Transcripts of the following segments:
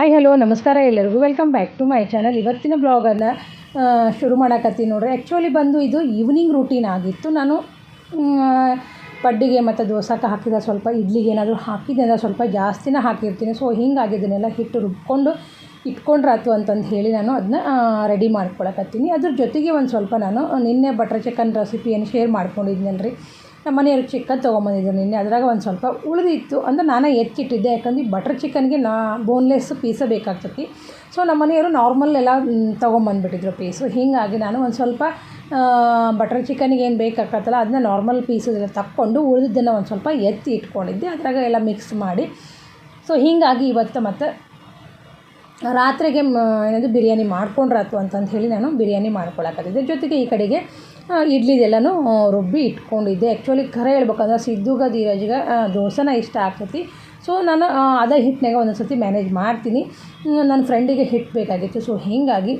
Hi hello ನಮಸ್ಕಾರ ಎಲ್ಲರಿಗೂ. Welcome back to my channel ಇವತ್ತಿನ ಬ್ಲಾಗನ್ನು ಶುರು ಮಾಡಕತ್ತೀನಿ ನೋಡ್ರಿ. ಆ್ಯಕ್ಚುಲಿ ಬಂದು ಇದು ಈವ್ನಿಂಗ್ ರೂಟೀನ್ ಆಗಿತ್ತು. ನಾನು ಪಡ್ಡಿಗೆ ಮತ್ತು ದೋಸಕ್ಕೆ ಹಾಕಿದ ಸ್ವಲ್ಪ ಇಡ್ಲಿಗೆ ಏನಾದರೂ ಹಾಕಿದ್ದೆ ಅಂದರೆ ಸ್ವಲ್ಪ ಜಾಸ್ತಿನ ಹಾಕಿರ್ತೀನಿ. ಸೊ ಹಿಂಗಾಗಿದ್ದನ್ನೆಲ್ಲ ಹಿಟ್ಟು ರುಬ್ಕೊಂಡು ಇಟ್ಕೊಂಡ್ರಾತು ಅಂತಂದು ಹೇಳಿ ನಾನು ಅದನ್ನ ರೆಡಿ ಮಾಡ್ಕೊಳಕತ್ತೀನಿ. ಅದ್ರ ಜೊತೆಗೆ ಒಂದು ಸ್ವಲ್ಪ ನಾನು ನಿನ್ನೆ ಬಟರ್ ಚಿಕನ್ ರೆಸಿಪಿಯನ್ನು ಶೇರ್ ಮಾಡ್ಕೊಂಡಿದ್ನಲ್ರಿ. ನಮ್ಮ ಮನೆಯವ್ರು ಚಿಕನ್ ತೊಗೊಂಬಂದಿದ್ರು ನಿನ್ನೆ. ಅದ್ರಾಗ ಒಂದು ಸ್ವಲ್ಪ ಉಳಿದಿತ್ತು ಅಂದರೆ ನಾನೇ ಎತ್ತಿಟ್ಟಿದ್ದೆ. ಯಾಕಂದ್ರೆ ಬಟರ್ ಚಿಕನ್ಗೆ ನಾ ಬೋನ್ಲೆಸ್ ಪೀಸೇ ಬೇಕಾಗ್ತತಿ. ಸೊ ನಮ್ಮ ಮನೆಯವರು ನಾರ್ಮಲ್ ಎಲ್ಲ ತೊಗೊಂಬಂದ್ಬಿಟ್ಟಿದ್ರು ಪೀಸು ಹೀಗಾಗಿ ನಾನು ಒಂದು ಸ್ವಲ್ಪ ಬಟರ್ ಚಿಕನ್ಗೆ ಏನು ಬೇಕಾಗತ್ತಲ್ಲ ಅದನ್ನ ನಾರ್ಮಲ್ ಪೀಸದೆಲ್ಲ ತಕ್ಕೊಂಡು ಉಳಿದಿದ್ದನ್ನು ಒಂದು ಸ್ವಲ್ಪ ಎತ್ತಿ ಇಟ್ಕೊಂಡಿದ್ದೆ. ಅದ್ರಾಗ ಎಲ್ಲ ಮಿಕ್ಸ್ ಮಾಡಿ. ಸೊ ಹೀಗಾಗಿ ಇವತ್ತು ಮತ್ತು ರಾತ್ರಿಗೆ ಏನದು ಬಿರಿಯಾನಿ ಮಾಡ್ಕೊಂಡ್ರಾತು ಅಂತಂದು ಹೇಳಿ ನಾನು ಬಿರಿಯಾನಿ ಮಾಡ್ಕೊಳಕತ್ತಿದ್ದೆ. ಜೊತೆಗೆ ಈ ಕಡೆಗೆ ಇಡ್ಲಿದೆಲ್ಲನೂ ರುಬ್ಬಿ ಇಟ್ಕೊಂಡಿದ್ದೆ. ಆ್ಯಕ್ಚುಲಿ ಖರೆ ಹೇಳ್ಬೇಕಂದ್ರೆ ಸಿದ್ದುಗ ಧೀರಜ್ಗೆ ದೋಸೆನ ಇಷ್ಟ ಆಗ್ತೈತಿ. ಸೊ ನಾನು ಅದೇ ಹಿಟ್ಟಿನಾಗ ಒಂದೊಂದು ಸರ್ತಿ ಮ್ಯಾನೇಜ್ ಮಾಡ್ತೀನಿ ನನ್ನ ಫ್ರೆಂಡಿಗೆ ಹಿಟ್ಟು ಬೇಕಾಗಿತ್ತು. ಸೊ ಹೀಗಾಗಿ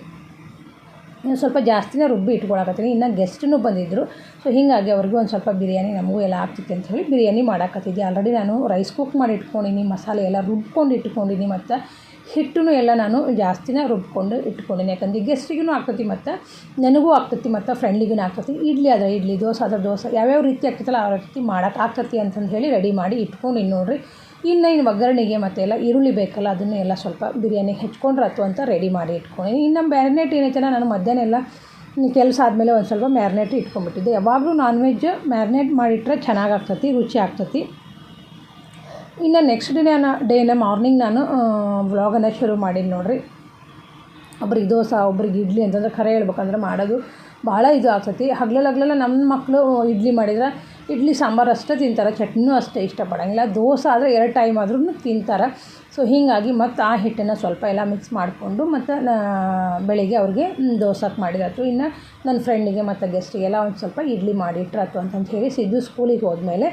ಸ್ವಲ್ಪ ಜಾಸ್ತಿನೇ ರುಬ್ಬಿ ಇಟ್ಕೊಳಕತ್ತೀನಿ. ಇನ್ನು ಗೆಸ್ಟೂ ಬಂದಿದ್ದರು ಸೊ ಹೀಗಾಗಿ ಅವ್ರಿಗೂ ಒಂದು ಸ್ವಲ್ಪ ಬಿರಿಯಾನಿ ನಮಗೂ ಎಲ್ಲ ಆಗ್ತಿತ್ತು ಅಂತ ಹೇಳಿ ಬಿರಿಯಾನಿ ಮಾಡಾಕತ್ತಿದ್ದೆ. ಆಲ್ರೆಡಿ ನಾನು ರೈಸ್ ಕುಕ್ ಮಾಡಿ ಇಟ್ಕೊಂಡಿನಿ, ಮಸಾಲೆ ಎಲ್ಲ ರುಬ್ಕೊಂಡು ಇಟ್ಕೊಂಡಿನಿ ಮತ್ತು ಹಿಟ್ಟೂ ಎಲ್ಲ ನಾನು ಜಾಸ್ತಿನ ರುಬ್ಕೊಂಡು ಇಟ್ಕೊಂಡಿನಿ. ಯಾಕಂದ್ರೆ ಗೆಸ್ಟಿಗೂ ಆಗ್ತತಿ ಮತ್ತು ನನಗೂ ಆಗ್ತೈತಿ ಮತ್ತು ಫ್ರೆಂಡಿಗೂ ಆಗ್ತೈತಿ. ಇಡ್ಲಿ ಆದರೆ ಇಡ್ಲಿ, ದೋಸೆ ಆದರೆ ದೋಸೆ, ಯಾವ್ಯಾವ ರೀತಿ ಆಗ್ತೈತಲ್ಲ ಆ ರೀತಿ ಮಾಡೋಕೆ ಆಗ್ತೈತಿ ಅಂತಂದು ಹೇಳಿ ರೆಡಿ ಮಾಡಿ ಇಟ್ಕೊಂಡು ನೋಡಿರಿ. ಇನ್ನು ಇನ್ನು ಒಗ್ಗರಣೆಗೆ ಮತ್ತೆ ಎಲ್ಲ ಈರುಳ್ಳಿ ಬೇಕಲ್ಲ, ಅದನ್ನು ಎಲ್ಲ ಸ್ವಲ್ಪ ಬಿರಿಯಾನಿಗೆ ಅಥವಾ ಅಂತ ರೆಡಿ ಮಾಡಿ ಇಟ್ಕೊಂಡಿನಿ. ಇನ್ನು ಮ್ಯಾರಿನೇಟ್ ಏನೈತೆ ನಾನು ಮಧ್ಯಾಹ್ನ ಎಲ್ಲ ಕೆಲಸ ಆದಮೇಲೆ ಒಂದು ಸ್ವಲ್ಪ ಮ್ಯಾರಿನೇಟ್ ಇಟ್ಕೊಂಡ್ಬಿಟ್ಟಿದ್ದೆ. ಯಾವಾಗಲೂ ನಾನ್ ವೆಜ್ ಮ್ಯಾರಿನೇಟ್ ಮಾಡಿಟ್ರೆ ಚೆನ್ನಾಗಿ ಆಗ್ತೈತಿ, ರುಚಿ ಆಗ್ತೈತಿ. ಇನ್ನು ನೆಕ್ಸ್ಟ್ ಡೇ ನಾನು ಡೇನ ಮಾರ್ನಿಂಗ್ ನಾನು ವ್ಲಾಗನ್ನು ಶುರು ಮಾಡೀನಿ ನೋಡಿರಿ. ಒಬ್ರಿಗೆ ದೋಸೆ, ಒಬ್ರಿಗೆ ಇಡ್ಲಿ ಅಂತಂದ್ರೆ ಖರೆ ಹೇಳ್ಬೇಕಂದ್ರೆ ಮಾಡೋದು ಭಾಳ ಇದು ಆಗ್ತೈತಿ. ಹಗ್ಲಲ್ಲಿ ಹಗ್ಲೆಲ್ಲ ನಮ್ಮ ಮಕ್ಕಳು ಇಡ್ಲಿ ಮಾಡಿದ್ರೆ ಇಡ್ಲಿ, ಸಾಂಬಾರು ಅಷ್ಟೇ ತಿಂತಾರೆ, ಚಟ್ನಿನೂ ಅಷ್ಟೇ ಇಷ್ಟಪಡೋಂಗಿಲ್ಲ. ದೋಸೆ ಆದರೆ ಎರಡು ಟೈಮ್ ಆದ್ರೂ ತಿಂತಾರೆ. ಸೊ ಹೀಗಾಗಿ ಮತ್ತು ಆ ಹಿಟ್ಟನ್ನು ಸ್ವಲ್ಪ ಎಲ್ಲ ಮಿಕ್ಸ್ ಮಾಡಿಕೊಂಡು ಮತ್ತು ಬೆಳಿಗ್ಗೆ ಅವ್ರಿಗೆ ದೋಸಕ್ಕೆ ಮಾಡಿದಾಯ್ತು. ಇನ್ನು ನನ್ನ ಫ್ರೆಂಡಿಗೆ ಮತ್ತು ಗೆಸ್ಟಿಗೆಲ್ಲ ಒಂದು ಸ್ವಲ್ಪ ಇಡ್ಲಿ ಮಾಡಿಟ್ರಾತು ಅಂತಂತ ಹೇಳಿ, ಸಿದ್ದು ಸ್ಕೂಲಿಗೆ ಹೋದ್ಮೇಲೆ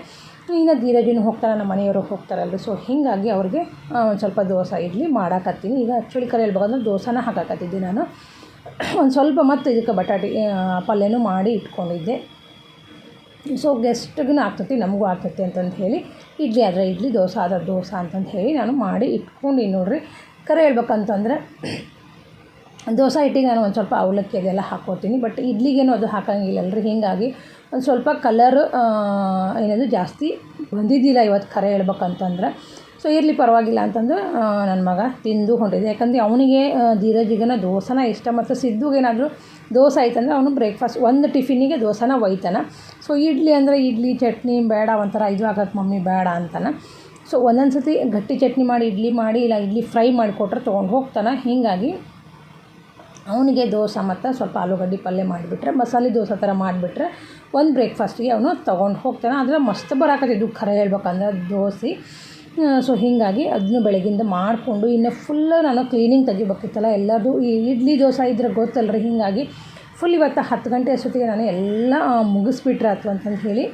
ಇನ್ನು ಧೀರಜಿನೂ ಹೋಗ್ತಾರೆ, ನಮ್ಮ ಮನೆಯವರು ಹೋಗ್ತಾರಲ್ಲ ಸೊ ಹೀಗಾಗಿ ಅವ್ರಿಗೆ ಒಂದು ಸ್ವಲ್ಪ ದೋಸೆ ಇಡ್ಲಿ ಮಾಡಾಕತ್ತೀನಿ. ಈಗ ಆ್ಯಕ್ಚುಲಿ ಕರೆ ಹೇಳ್ಬೇಕಂದ್ರೆ ದೋಸೆನ ಹಾಕಾಕತ್ತಿದ್ದೆ ನಾನು. ಒಂದು ಸ್ವಲ್ಪ ಮತ್ತು ಇದಕ್ಕೆ ಬಟಾಟೆ ಪಲ್ಯನೂ ಮಾಡಿ ಇಟ್ಕೊಂಡಿದ್ದೆ. ಸೊ ಗೆಸ್ಟ್ಗೂ ಆಗ್ತೈತಿ, ನಮಗೂ ಆಗ್ತೈತಿ ಅಂತಂದು ಹೇಳಿ, ಇಡ್ಲಿ ಆದರೆ ಇಡ್ಲಿ, ದೋಸೆ ಆದರೆ ದೋಸೆ ಅಂತಂದು ಹೇಳಿ ನಾನು ಮಾಡಿ ಇಟ್ಕೊಂಡು ನೋಡ್ರಿ. ಕರೆ ಹೇಳ್ಬೇಕಂತಂದ್ರೆ ದೋಸೆ ಹಿಟ್ಟಿಗೆ ನಾನು ಒಂದು ಸ್ವಲ್ಪ ಅವಲಕ್ಕಿ ಅದೆಲ್ಲ ಹಾಕ್ಕೋತೀನಿ ಬಟ್ ಇಡ್ಲಿಗೇನು ಅದು ಹಾಕೋಂಗಿಲ್ಲಲ್ರಿ. ಹೀಗಾಗಿ ಒಂದು ಸ್ವಲ್ಪ ಕಲರ್ ಏನದು ಜಾಸ್ತಿ ಬಂದಿದ್ದಿಲ್ಲ ಇವತ್ತು ಖರೆ ಹೇಳ್ಬೇಕಂತಂದ್ರೆ. ಸೊ ಇರಲಿ ಪರವಾಗಿಲ್ಲ ಅಂತಂದು ನನ್ನ ಮಗ ತಿಂದು ಹೊಂಟಿದ್ದೆ. ಯಾಕಂದರೆ ಅವನಿಗೆ ಧೀರಜಿಗನ ದೋಸೆನ ಇಷ್ಟ. ಮತ್ತು ಸಿದ್ದುಗೇನಾದರೂ ದೋಸೆ ಆಯ್ತಂದ್ರೆ ಅವನು ಬ್ರೇಕ್ಫಾಸ್ಟ್ ಒಂದು ಟಿಫಿನಿಗೆ ದೋಸೆನ ಒಯ್ತಾನೆ. ಸೊ ಇಡ್ಲಿ ಅಂದರೆ ಇಡ್ಲಿ, ಚಟ್ನಿ, ಬೇಡ, ಒಂಥರ ಇದು ಆಗತ್ತೆ ಮಮ್ಮಿ ಬೇಡ ಅಂತಾನೆ. ಸೊ ಒಂದೊಂದು ಸತಿ ಗಟ್ಟಿ ಚಟ್ನಿ ಮಾಡಿ, ಇಡ್ಲಿ ಮಾಡಿ, ಇಲ್ಲ ಇಡ್ಲಿ ಫ್ರೈ ಮಾಡಿಕೊಟ್ರೆ ತೊಗೊಂಡು ಹೋಗ್ತಾನೆ. ಹೀಗಾಗಿ ಅವನಿಗೆ ದೋಸೆ ಮತ್ತು ಸ್ವಲ್ಪ ಆಲೂಗಡ್ಡೆ ಪಲ್ಯ ಮಾಡಿಬಿಟ್ರೆ, ಮಸಾಲೆ ದೋಸೆ ಥರ ಮಾಡಿಬಿಟ್ರೆ ಒಂದು ಬ್ರೇಕ್ಫಾಸ್ಟಿಗೆ ಅವನು ತೊಗೊಂಡು ಹೋಗ್ತಾನೆ. ಆದರೆ ಮಸ್ತ್ ಬರಾಕತ್ತಿದ್ದು ಖರೆ ಹೇಳ್ಬೇಕಂದ್ರೆ ದೋಸೆ. ಸೊ ಹೀಗಾಗಿ ಅದನ್ನು ಬೆಳಗಿಂದ ಮಾಡಿಕೊಂಡು ಇನ್ನು ಫುಲ್ ನಾನು ಕ್ಲೀನಿಂಗ್ ತೆಗಿಬೇಕಿತ್ತಲ್ಲ, ಎಲ್ಲದು ಈ ಇಡ್ಲಿ ದೋಸೆ ಇದ್ರೆ ಗೊತ್ತಲ್ರಿ. ಹೀಗಾಗಿ ಫುಲ್ ಇವತ್ತು ಹತ್ತು ಗಂಟೆ ಅಷ್ಟೊತ್ತಿಗೆ ನಾನು ಎಲ್ಲ ಮುಗಿಸ್ಬಿಟ್ರೆ ಆಯ್ತು ಅಂತಂದು ಹೇಳಿ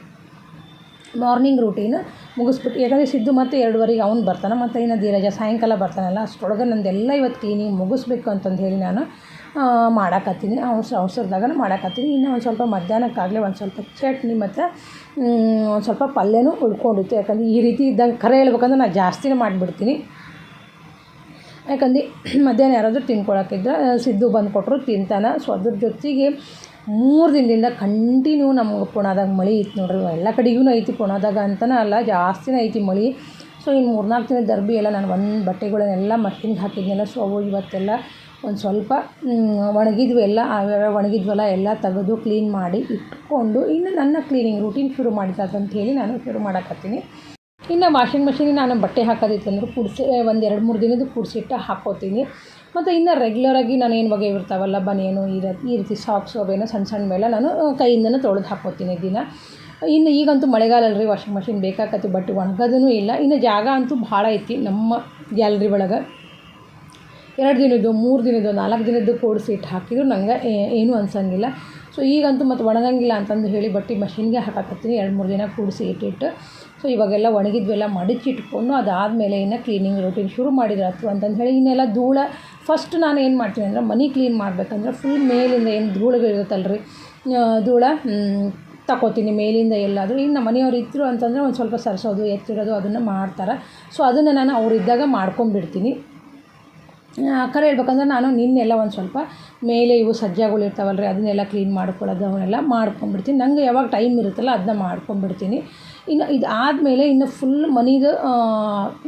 ಮಾರ್ನಿಂಗ್ ರೂಟೀನ್ ಮುಗಿಸ್ಬಿಟ್ಟು ಯಾಕಂದರೆ ಸಿದ್ದು ಮತ್ತು ಎರಡುವರೆಗೆ ಅವ್ನು ಬರ್ತಾನೆ, ಮತ್ತು ಇನ್ನು ಧೀರಜ ಸಾಯಂಕಾಲ ಬರ್ತಾನಲ್ಲ ಅಷ್ಟರೊಳಗೆ ನಂದೆಲ್ಲ ಇವತ್ತು ಕ್ಲೀನಿಂಗ್ ಮುಗಿಸ್ಬೇಕು ಅಂತಂದು ಹೇಳಿ ನಾನು ಮಾಡಾಕತ್ತೀನಿ. ಅವ್ಸರ ಅವಸರದಾಗ ಮಾಡಾಕತ್ತೀನಿ. ಇನ್ನು ಒಂದು ಸ್ವಲ್ಪ ಮಧ್ಯಾಹ್ನಕ್ಕಾಗಲೇ ಒಂದು ಸ್ವಲ್ಪ ಚಟ್ನಿ ಮತ್ತು ಒಂದು ಸ್ವಲ್ಪ ಪಲ್ಯನೂ ಉಳ್ಕೊಂಡಿತ್ತು. ಯಾಕಂದರೆ ಈ ರೀತಿ ಇದ್ದಂಗೆ ಖರೆ ಹೇಳ್ಬೇಕಂದ್ರೆ ನಾನು ಜಾಸ್ತಿನೇ ಮಾಡಿಬಿಡ್ತೀನಿ. ಯಾಕಂದ್ರೆ ಮಧ್ಯಾಹ್ನ ಯಾರಾದರೂ ತಿನ್ಕೊಳಕ್ಕಿದ್ರೆ ಸಿದ್ದು ಬಂದು ಕೊಟ್ಟರು ತಿಂತಾನೆ. ಸೊ ಅದ್ರ ಜೊತೆಗೆ ಮೂರು ದಿನದಿಂದ ಕಂಟಿನ್ಯೂ ನಮ್ಗೆ ಪುಣಾದಾಗ ಮಳೆ ಇತ್ತು ನೋಡ್ರಿ. ಎಲ್ಲ ಕಡೆಗೂ ಐತಿ ಪುಣಾದಾಗ ಅಂತಲೇ ಅಲ್ಲ, ಜಾಸ್ತಿನೇ ಐತಿ ಮಳೆ. ಸೊ ಇನ್ನು ಮೂರ್ನಾಲ್ಕು ದಿನ ದರ್ಬಿ ಎಲ್ಲ ನಾನು ಒಂದು ಬಟ್ಟೆಗಳನ್ನೆಲ್ಲ ಮಷಿನ್ಗೆ ಹಾಕಿದ್ನೆಲ್ಲ. ಸೊ ಅವು ಇವತ್ತೆಲ್ಲ ಒಂದು ಸ್ವಲ್ಪ ಒಣಗಿದ್ವು ಎಲ್ಲ ಒಣಗಿದ್ವಲ್ಲ, ಎಲ್ಲ ತೆಗೆದು ಕ್ಲೀನ್ ಮಾಡಿ ಇಟ್ಕೊಂಡು ಇನ್ನು ನನ್ನ ಕ್ಲೀನಿಂಗ್ ರೂಟೀನ್ ಶುರು ಅಂತ ಹೇಳಿ ನಾನು ಶುರು ಮಾಡಕತ್ತೀನಿ. ಇನ್ನು ವಾಷಿಂಗ್ ಮಿಷಿನಿಗೆ ನಾನು ಬಟ್ಟೆ ಹಾಕೋದಿತ್ತಂದ್ರೆ ಕುಡಿಸಿ ಒಂದು ಎರಡು ಮೂರು ದಿನದ ಕುಡಿಸಿಟ್ಟು ಹಾಕ್ಕೋತೀನಿ ಮತ್ತು ಇನ್ನು ರೆಗ್ಯುಲರಾಗಿ ನಾನು ಏನು ಬಗೆ ಇರ್ತಾವಲ್ಲ, ಬನಿಯನು, ಈ ರೀತಿ ಈ ರೀತಿ ಸಾಕ್ಸು ಅವೇನೋ ಸಣ್ಣ ಸಣ್ಣ ಮೇಲೆ ನಾನು ಕೈಯಿಂದನೂ ತೊಳೆದು ಹಾಕೋತೀನಿ ದಿನ. ಇನ್ನು ಈಗಂತೂ ಮಳೆಗಾಲ ಅಲ್ರಿ ವಾಷಿಂಗ್ ಮಷಿನ್ ಬೇಕಾಕತ್ತಿ ಬಟ್ಟೆ ಒಣಗೋದೂ ಇಲ್ಲ. ಇನ್ನು ಜಾಗ ಅಂತೂ ಭಾಳ ಐತಿ ನಮ್ಮ ಗ್ಯಾಲ್ರಿ ಒಳಗೆ. ಎರಡು ದಿನದ್ದು, ಮೂರು ದಿನದ್ದು, ನಾಲ್ಕು ದಿನದ್ದು ಕೂಡಿಸಿ ಇಟ್ಟು ಹಾಕಿದ್ರು. ನಂಗೆ ಏನೂ ಅನ್ಸಂಗಿಲ್ಲ. ಸೊ, ಈಗಂತೂ ಮತ್ತು ಒಣಗಂಗಿಲ್ಲ ಅಂತಂದು ಹೇಳಿ ಬಟ್ಟೆ ಮಷಿನ್ಗೆ ಹಾಕಕತ್ತೀನಿ. ಎರಡು, ಮೂರು ದಿನ ಕೂಡಿಸಿ ಇಟ್ಟಿಟ್ಟು ಸೊ, ಇವಾಗೆಲ್ಲ ಒಣಗಿದ್ವೆಲ್ಲ ಮಡಚಿಟ್ಕೊಂಡು ಅದಾದಮೇಲೆ ಇನ್ನು ಕ್ಲೀನಿಂಗ್ ರೂಟೀನ್ ಶುರು ಮಾಡಿದ್ರಾತು ಅಂತಂದು ಹೇಳಿ ಇನ್ನೆಲ್ಲ ಧೂಳ. ಫಸ್ಟ್ ನಾನು ಏನು ಮಾಡ್ತೀನಿ ಅಂದರೆ ಮನೆ ಕ್ಲೀನ್ ಮಾಡಬೇಕಂದ್ರೆ ಫುಲ್ ಮೇಲಿಂದ ಏನು ಧೂಳುಗಳಿರುತ್ತಲ್ರಿ ಧೂಳ ತಗೋತೀನಿ ಮೇಲಿಂದ ಎಲ್ಲಾದರೂ. ಇನ್ನು ಮನೆಯವ್ರು ಇದ್ದರು ಅಂತಂದರೆ ಒಂದು ಸ್ವಲ್ಪ ಸರಿಸೋದು ಎತ್ತಿಡೋದು ಅದನ್ನು ಮಾಡ್ತಾರೆ. ಸೊ ಅದನ್ನು ನಾನು ಅವರಿದ್ದಾಗ ಮಾಡ್ಕೊಂಬಿಡ್ತೀನಿ ಕರೆ ಹೇಳ್ಬೇಕಂದ್ರೆ ನಾನು ನಿನ್ನೆಲ್ಲ ಒಂದು ಸ್ವಲ್ಪ ಮೇಲೆ ಇವು ಸಜ್ಜಗಳು ಇರ್ತಾವಲ್ಲ ಅದನ್ನೆಲ್ಲ ಕ್ಲೀನ್ ಮಾಡ್ಕೊಳ್ಳೋದು, ಅವನ್ನೆಲ್ಲ ಮಾಡ್ಕೊಂಬಿಡ್ತೀನಿ. ನಂಗೆ ಯಾವಾಗ ಟೈಮ್ ಇರುತ್ತಲ್ಲ ಅದನ್ನ ಮಾಡ್ಕೊಂಬಿಡ್ತೀನಿ. ಇನ್ನು ಇದು ಆದಮೇಲೆ ಇನ್ನು ಫುಲ್ ಮನೆದು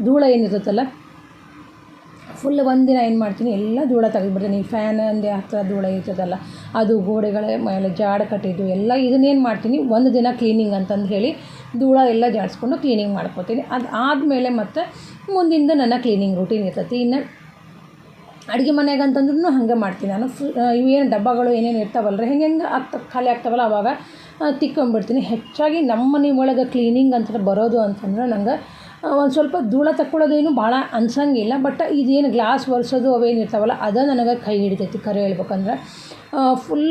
ಧೂಳ ಏನಿರುತ್ತಲ್ಲ ಫುಲ್ ಒಂದಿನ ಏನು ಮಾಡ್ತೀನಿ, ಎಲ್ಲ ಧೂಳ ತೆಗೆದ್ಬಿಡ್ತೀನಿ. ಫ್ಯಾನ್ ಅಂದೆ ಹತ್ರ ಧೂಳ ಇರ್ತದಲ್ಲ, ಅದು ಗೋಡೆಗಳ ಮೇಲೆ ಜಾಡ ಕಟ್ಟಿದ್ದು ಎಲ್ಲ ಇದನ್ನೇನು ಮಾಡ್ತೀನಿ, ಒಂದು ದಿನ ಕ್ಲೀನಿಂಗ್ ಅಂತಂದು ಹೇಳಿ ಧೂಳ ಎಲ್ಲ ಜಾಡಿಸ್ಕೊಂಡು ಕ್ಲೀನಿಂಗ್ ಮಾಡ್ಕೊತೀನಿ. ಅದು ಆದಮೇಲೆ ಮತ್ತು ಮುಂದಿಂದ ನನ್ನ ಕ್ಲೀನಿಂಗ್ ರೂಟೀನ್ ಇರ್ತೈತಿ. ಇನ್ನು ಅಡುಗೆ ಮನೆಗೆ ಅಂತಂದ್ರೂ ಹಾಗೆ ಮಾಡ್ತೀನಿ. ನಾನು ಫು ಇವೇನು ಡಬ್ಬಗಳು ಏನೇನು ಇರ್ತಾವಲ್ಲ ರೀ ಹೆಂಗೆ ಹೆಂಗೆ ಆಗ್ತ ಖಾಲಿ ಆಗ್ತಾವಲ್ಲ ಅವಾಗ ತಿಕ್ಕೊಂಬಿಡ್ತೀನಿ. ಹೆಚ್ಚಾಗಿ ನಮ್ಮ ಮನೆ ಒಳಗೆ ಕ್ಲೀನಿಂಗ್ ಅಂತ ಬರೋದು ಅಂತಂದ್ರೆ ನಂಗೆ ಒಂದು ಸ್ವಲ್ಪ ಧೂಳ ತಕ್ಕೊಳ್ಳೋದೇನು ಭಾಳ ಅನ್ಸಂಗಿಲ್ಲ, ಬಟ್ ಇದೇನು ಗ್ಲಾಸ್ ಒರೆಸೋದು ಅವೇನು ಇರ್ತಾವಲ್ಲ, ಅದು ನನಗೆ ಕೈ ಹಿಡಿತೈತಿ ಖರೆ ಹೇಳ್ಬೇಕಂದ್ರೆ. ಫುಲ್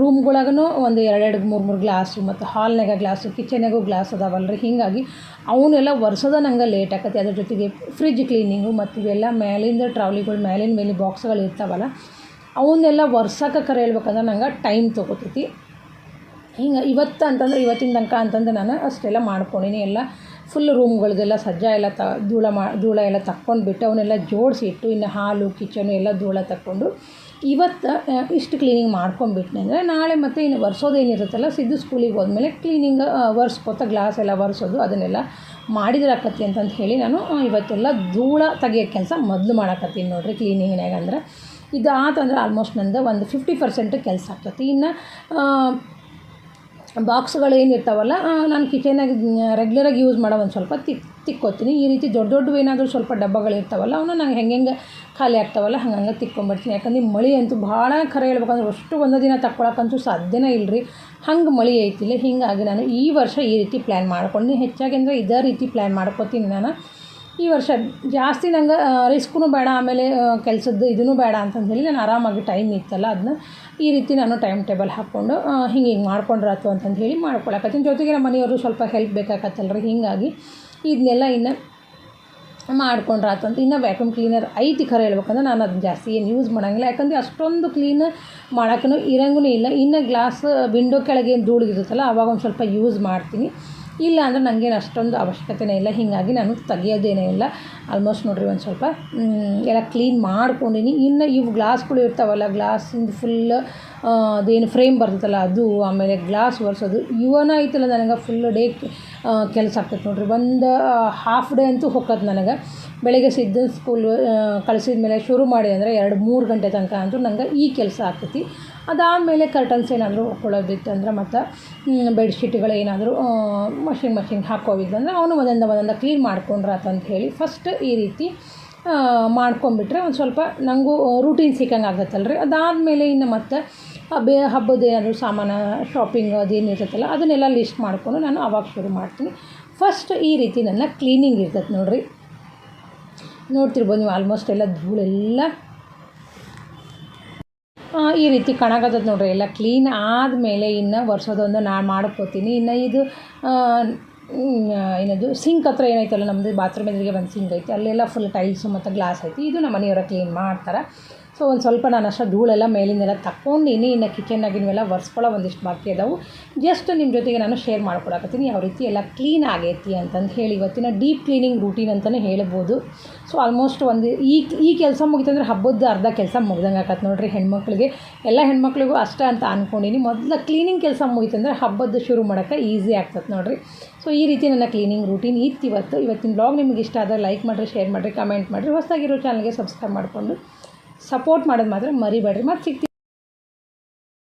ರೂಮ್ಗೊಳಗೂ ಒಂದು ಎರಡೆರಡು ಮೂರು ಮೂರು ಗ್ಲಾಸು, ಮತ್ತು ಹಾಲ್ನಾಗ ಗ್ಲಾಸು ಕಿಚನ್ಯಾಗೂ ಗ್ಲಾಸ್ ಅದಾವಲ್ಲ ರೀ ಹೀಗಾಗಿ ಅವನ್ನೆಲ್ಲ ಒರೆಸೋದ ನಂಗೆ ಲೇಟ್ ಆಗತ್ತೆ ಅದ್ರ ಜೊತೆಗೆ ಫ್ರಿಜ್ ಕ್ಲೀನಿಂಗು ಮತ್ತು ಇವೆಲ್ಲ ಮೇಲಿಂದ ಟ್ರಾವ್ಲಿಗಳು ಮೇಲಿನ ಮೇಲೆ ಬಾಕ್ಸ್ಗಳು ಇರ್ತಾವಲ್ಲ, ಅವನ್ನೆಲ್ಲ ಒರ್ಸಕ್ಕೆ ಕರೆ ಹೇಳ್ಬೇಕಂದ್ರೆ ನಂಗೆ ಟೈಮ್ ತೊಗೋತೈತಿ. ಹಿಂಗೆ ಇವತ್ತು ಅಂತಂದ್ರೆ, ಇವತ್ತಿನ ತನಕ ಅಂತಂದ್ರೆ ನಾನು ಅಷ್ಟೆಲ್ಲ ಮಾಡ್ಕೊಂಡಿನಿ. ಎಲ್ಲ ಫುಲ್ ರೂಮ್ಗಳ್ದೆಲ್ಲ ಸಜ್ಜ ಎಲ್ಲ ತ, ಧೂಳ ಮಾ, ಧೂಳ ಎಲ್ಲ ತಕ್ಕೊಂಡು ಬಿಟ್ಟು ಅವನ್ನೆಲ್ಲ ಜೋಡಿಸಿ ಇಟ್ಟು ಇನ್ನು ಹಾಲು ಕಿಚನು ಎಲ್ಲ ಧೂಳ ತಕ್ಕೊಂಡು ಇವತ್ತು ಇಷ್ಟು ಕ್ಲೀನಿಂಗ್ ಮಾಡ್ಕೊಂಬಿಟ್ನೆ ಅಂದರೆ ನಾಳೆ ಮತ್ತೆ ಇನ್ನು ಒರೆಸೋದೇನಿರುತ್ತಲ್ಲ ಸಿದ್ದು ಸ್ಕೂಲಿಗೆ ಹೋದ್ಮೇಲೆ ಕ್ಲೀನಿಂಗ್ ಒರೆಸ್ಕೊತ ಗ್ಲಾಸ್ ಎಲ್ಲ ಒರೆಸೋದು ಅದನ್ನೆಲ್ಲ ಮಾಡಿದ್ರೆ ಆಕತಿ ಅಂತಂದು ಹೇಳಿ ನಾನು ಇವತ್ತೆಲ್ಲ ಧೂಳ ತೆಗಿಯೋ ಕೆಲಸ ಮೊದಲು ಮಾಡಕತ್ತೀನಿ ನೋಡಿರಿ ಕ್ಲೀನಿಂಗ್ನಾಗ ಅಂದ್ರೆ ಇದು ಆತಂದ್ರೆ ಆಲ್ಮೋಸ್ಟ್ ನಂದು ಒಂದು ಫಿಫ್ಟಿ ಪರ್ಸೆಂಟ್ ಕೆಲಸ ಆಗ್ತತಿ ಇನ್ನು ಬಾಕ್ಸ್ಗಳು ಏನು ಇರ್ತಾವಲ್ಲ ನಾನು ಕಿಚನ್ನಾಗ ರೆಗ್ಯುಲರಾಗಿ ಯೂಸ್ ಮಾಡೋ ಒಂದು ಸ್ವಲ್ಪ ತಿಕ್ ತಿಕ್ಕೋತೀನಿ. ಈ ರೀತಿ ದೊಡ್ಡ ದೊಡ್ಡವು ಏನಾದರೂ ಸ್ವಲ್ಪ ಡಬ್ಬಗಳು ಇರ್ತಾವಲ್ಲ ಅವನ್ನ ನಂಗೆ ಹೆಂಗೆ ಹೆಂಗೆ ಖಾಲಿ ಆಗ್ತಾವಲ್ಲ, ಹಂಗೆ ತಿಕ್ಕೊಂಬಿಡ್ತೀನಿ. ಯಾಕಂದ್ರೆ ಮಳೆ ಅಂತೂ ಭಾಳ ಖರೆ ಹೇಳ್ಬೇಕಂದ್ರೆ ಅಷ್ಟು ಒಂದು ದಿನ ತಕ್ಕೊಳಕ್ಕಂತೂ ಸಾಧ್ಯನೇ ಇಲ್ಲ ರೀ ಹಂಗೆ ಮಳೆ ಐತಿಲ್ಲ ಹಿಂಗಾಗಿ ನಾನು ಈ ವರ್ಷ ಈ ರೀತಿ ಪ್ಲ್ಯಾನ್ ಮಾಡ್ಕೊಂಡು ಹೆಚ್ಚಾಗಿ ಅಂದರೆ ಇದೇ ರೀತಿ ಪ್ಲ್ಯಾನ್ ಮಾಡ್ಕೋತೀನಿ ನಾನು. ಈ ವರ್ಷ ಜಾಸ್ತಿ ನಂಗೆ ರಿಸ್ಕೂ ಬೇಡ, ಆಮೇಲೆ ಕೆಲಸದ್ದು ಇದೂ ಬೇಡ ಅಂತಂದೇಳಿ ನಾನು ಆರಾಮಾಗಿ ಟೈಮ್ ಇತ್ತಲ್ಲ ಅದನ್ನ ಈ ರೀತಿ ನಾನು ಟೈಮ್ ಟೇಬಲ್ ಹಾಕ್ಕೊಂಡು ಹಿಂಗೆ ಹಿಂಗೆ ಮಾಡ್ಕೊಂಡ್ರಾತು ಅಂತಂದು ಹೇಳಿ ಮಾಡ್ಕೊಳಕತ್ತೀನಿ. ಜೊತೆಗೆ ನಮ್ಮ ಮನೆಯವರು ಸ್ವಲ್ಪ ಹೆಲ್ಪ್ ಬೇಕಾಗತ್ತಲ್ರಿ ಹೀಗಾಗಿ ಇದನ್ನೆಲ್ಲ ಇನ್ನು ಮಾಡ್ಕೊಂಡ್ರಾತು ಅಂತ. ಇನ್ನು ವ್ಯಾಕ್ಯೂಮ್ ಕ್ಲೀನರ್ ಐತಿ ಖರೆ ಹೇಳ್ಬೇಕಂದ್ರೆ ನಾನು ಅದನ್ನ ಜಾಸ್ತಿ ಏನು ಯೂಸ್ ಮಾಡೋಂಗಿಲ್ಲ. ಯಾಕಂದರೆ ಅಷ್ಟೊಂದು ಕ್ಲೀನ್ ಮಾಡೋಕ್ಕೂ ಇರಂಗೂ ಇಲ್ಲ. ಇನ್ನು ಗ್ಲಾಸ್ ವಿಂಡೋ ಕೆಳಗೆ ಏನು ಧೂಳಿಗಿರುತ್ತಲ್ಲ, ಅವಾಗ ಒಂದು ಸ್ವಲ್ಪ ಯೂಸ್ ಮಾಡ್ತೀನಿ. ಇಲ್ಲ ಅಂದರೆ ನನಗೇನು ಅಷ್ಟೊಂದು ಅವಶ್ಯಕತೆನೇ ಇಲ್ಲ. ಹೀಗಾಗಿ ನಾನು ತೆಗಿಯೋದೇನೇ ಇಲ್ಲ. ಆಲ್ಮೋಸ್ಟ್ ನೋಡಿರಿ ಒಂದು ಸ್ವಲ್ಪ ಎಲ್ಲ ಕ್ಲೀನ್ ಮಾಡ್ಕೊಂಡೀನಿ. ಇನ್ನು ಇವು ಗ್ಲಾಸ್ಗಳು ಇರ್ತಾವಲ್ಲ ಗ್ಲಾಸಿಂದು ಫುಲ್ ಅದೇನು ಫ್ರೇಮ್ ಬರ್ತೈತಲ್ಲ ಅದು, ಆಮೇಲೆ ಗ್ಲಾಸ್ ಒರೆಸೋದು, ಇವನ ಐತಲ್ಲ ನನಗೆ ಫುಲ್ ಡೇ ಕೆಲಸ ಆಗ್ತೈತೆ ನೋಡಿರಿ. ಒಂದು ಹಾಫ್ ಡೇ ಅಂತೂ ಹೊಕ್ಕತ್ತೆ ನನಗೆ. ಬೆಳಗ್ಗೆ ಸಿದ್ಧ ಸ್ಕೂಲ್ ಕಳಿಸಿದ ಮೇಲೆ ಶುರು ಮಾಡಿ ಅಂದರೆ ಎರಡು ಮೂರು ಗಂಟೆ ತನಕ ಅಂತೂ ನಂಗೆ ಈ ಕೆಲಸ ಆಗ್ತೈತಿ. ಅದಾದಮೇಲೆ ಕರ್ಟನ್ಸ್ ಏನಾದರೂ ಹೊಕ್ಕೊಳ್ಳೋದಿತ್ತು ಅಂದ್ರೆ ಮತ್ತು ಬೆಡ್ಶೀಟ್ಗಳು ಏನಾದರೂ ಮಷಿನ್ ಮಷಿನ್ಗೆ ಹಾಕೋವಿದ್ದಂದ್ರೆ ಅವನು ಒಂದೊಂದು ಒಂದೊಂದು ಕ್ಲೀನ್ ಮಾಡ್ಕೊಂಡ್ರೆ ಅಂತ ಹೇಳಿ ಫಸ್ಟ್ ಈ ರೀತಿ ಮಾಡ್ಕೊಂಬಿಟ್ರೆ ಒಂದು ಸ್ವಲ್ಪ ನನಗೂ ರೂಟೀನ್ ಸಿಕ್ಕಂಗೆ ಆಗತ್ತಲ್ಲ ರೀ ಅದಾದಮೇಲೆ ಇನ್ನು ಮತ್ತು ಬೇ, ಹಬ್ಬದ ಏನಾದರೂ ಸಾಮಾನು ಶಾಪಿಂಗ್ ಅದೇನು ಇರ್ತೈತಲ್ಲ, ಅದನ್ನೆಲ್ಲ ಲಿಸ್ಟ್ ಮಾಡಿಕೊಂಡು ನಾನು ಅವಾಗ ಶುರು ಮಾಡ್ತೀನಿ. ಫಸ್ಟ್ ಈ ರೀತಿ ನನ್ನ ಕ್ಲೀನಿಂಗ್ ಇರ್ತೈತೆ ನೋಡಿರಿ. ನೋಡ್ತಿರ್ಬೋದು ನೀವು ಆಲ್ಮೋಸ್ಟ್ ಎಲ್ಲ ಧೂಳೆಲ್ಲ ಈ ರೀತಿ ಕಾಣಕತ್ತೈತೆ ನೋಡ್ರಿ, ಎಲ್ಲ ಕ್ಲೀನ್ ಆದಮೇಲೆ ಇನ್ನು ಒರೆಸೋದೊಂದು ನಾನು ಮಾಡ್ಕೋತೀನಿ. ಇನ್ನು ಇದು ಏನದು ಸಿಂಕ್ ಹತ್ರ ಏನೈತಲ್ಲ ನಮ್ಮದು ಬಾತ್ರೂಮ್ ಎದುರಿಗೆ ಒಂದು ಸಿಂಕ್ ಐತಿ, ಅಲ್ಲೆಲ್ಲ ಫುಲ್ ಟೈಲ್ಸು ಮತ್ತು ಗ್ಲಾಸ್ ಐತಿ. ಇದು ನಮ್ಮ ಮನೆಯವ್ರ ಕ್ಲೀನ್ ಮಾಡ್ತಾರೆ. ಸೊ ಒಂದು ಸ್ವಲ್ಪ ನಾನು ಅಷ್ಟು ಧೂಳೆಲ್ಲ ಮೇಲಿಂದೆಲ್ಲ ತಗೊಂಡಿನಿ ಇನ್ನು ಕಿಚನ್ನಾಗಿನವೆಲ್ಲ ಒರೆಸ್ಕೊಳ್ಳೋ ಒಂದಿಷ್ಟು ಬಾಕಿ ಅದಾವು. ಜಸ್ಟ್ ನಿಮ್ಮ ಜೊತೆಗೆ ನಾನು ಶೇರ್ ಮಾಡ್ಕೊಡಕತ್ತೀನಿ. ಯಾವ ರೀತಿ ಎಲ್ಲ ಕ್ಲೀನ್ ಆಗೈತಿ ಅಂತಂದು ಹೇಳಿ ಇವತ್ತಿನ ಡೀಪ್ ಕ್ಲೀನಿಂಗ್ ರೂಟೀನ್ ಅಂತಲೇ ಹೇಳ್ಬೋದು. ಸೊ ಆಲ್ಮೋಸ್ಟ್ ಒಂದು ಈ ಈ ಕೆಲಸ ಮುಗಿತಂದ್ರೆ ಹಬ್ಬದ ಅರ್ಧ ಕೆಲಸ ಮುಗ್ದಂಗೆ ಆಗತ್ತೆ ನೋಡಿರಿ ಹೆಣ್ಮಕ್ಳಿಗೆ. ಎಲ್ಲ ಹೆಣ್ಮಕ್ಳಿಗೂ ಅಷ್ಟೇ ಅಂತ ಅಂದ್ಕೊಂಡಿನಿ ಮೊದಲ ಕ್ಲೀನಿಂಗ್ ಕೆಲಸ ಮುಗಿತಂದ್ರೆ ಹಬ್ಬದ ಶುರು ಮಾಡೋಕ್ಕೆ ಈಸಿ ಆಗ್ತದೆ ನೋಡಿರಿ. ಸೊ ಈ ರೀತಿ ನನ್ನ ಕ್ಲೀನಿಂಗ್ ರೂಟೀನ್ ಇತ್ತು ಇವತ್ತು ಇವತ್ತಿನ ಬ್ಲಾಗ್ ನಿಮಗೆ ಇಷ್ಟ ಆದರೆ ಲೈಕ್ ಮಾಡಿರಿ ಶೇರ್ ಮಾಡಿರಿ ಕಮೆಂಟ್ ಮಾಡಿರಿ. ಹೊಸದಾಗಿರೋ ಚಾನಲ್ಗೆ ಸಬ್ಸ್ಕ್ರೈಬ್ ಮಾಡಿಕೊಂಡು. ಸಪೋರ್ಟ್ ಮಾಡೋದು ಮಾತ್ರ ಮರಿಬೇಡ್ರಿ. ಮತ್ತು ಸಿಗ್ತೀನಿ